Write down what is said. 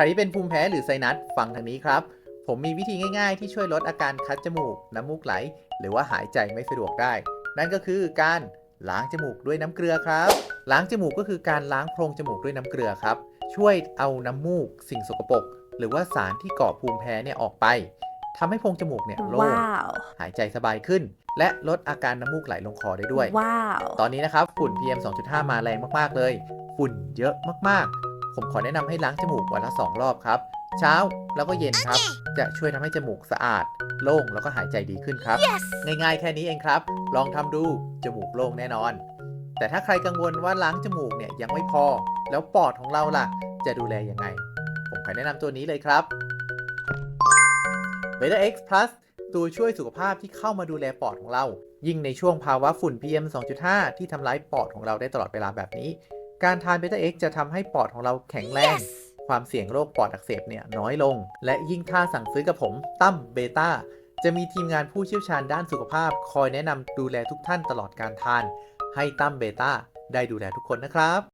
รที่เป็นภูมิแพ้หรือไซนัสฟังทางนี้ครับ ผมมีวิธีง่ายๆ ที่ช่วยลดอาการคัดจมูก น้ำมูกไหล หรือว่าหายใจไม่สะดวกได้ นั่นก็คือการล้างจมูกด้วยน้ำเกลือครับ ล้างจมูกก็คือการล้างโพรงจมูกด้วยน้ำเกลือครับ ช่วยเอาน้ำมูก สิ่งสกปรกหรือว่าสารที่เกาะภูมิแพ้เนี่ยออกไปทำให้โพรงจมูกเนี่ยโล่งว้าวหายใจสบายขึ้น และลดอาการน้ำมูกไหลลงคอได้ด้วยว้าวตอนนี้นะครับฝุ่น PM 2.5 มาแรงมากๆเลย ฝุ่นเยอะมากๆ ผมขอแนะนำให้ล้างจมูกวันละ 2 รอบครับ เช้าแล้วก็เย็นครับ จะช่วยทำให้จมูกสะอาด โล่งแล้วก็หายใจดีขึ้นครับง่ายๆแค่นี้เองครับ ลองทำดูจมูกโล่งแน่นอน แต่ถ้าใครกังวลว่าล้างจมูกเนี่ยยังไม่พอ แล้วปอดของเราล่ะ จะดูแลยังไง ผมขอแนะนำตัวนี้เลยครับ Beta X Plus ตัวช่วยสุขภาพที่เข้ามาดูแลปอดของเรา ยิ่งในช่วงภาวะฝุ่น PM 2.5 ที่ทำร้ายปอดของเราได้ตลอดเวลาแบบนี้ การทาน Beta X จะทำให้ปอดของเราแข็งแรง yes ความเสี่ยงโรคปอดอักเสบเนี่ยน้อยลง และยิ่งถ้าสั่งซื้อกับผมตั้มเบต้าจะมีทีมงานผู้เชี่ยวชาญด้านสุขภาพ คอยแนะนำดูแลทุกท่านตลอดการทาน ให้ตั้มเบต้าได้ดูแลทุกคนนะครับ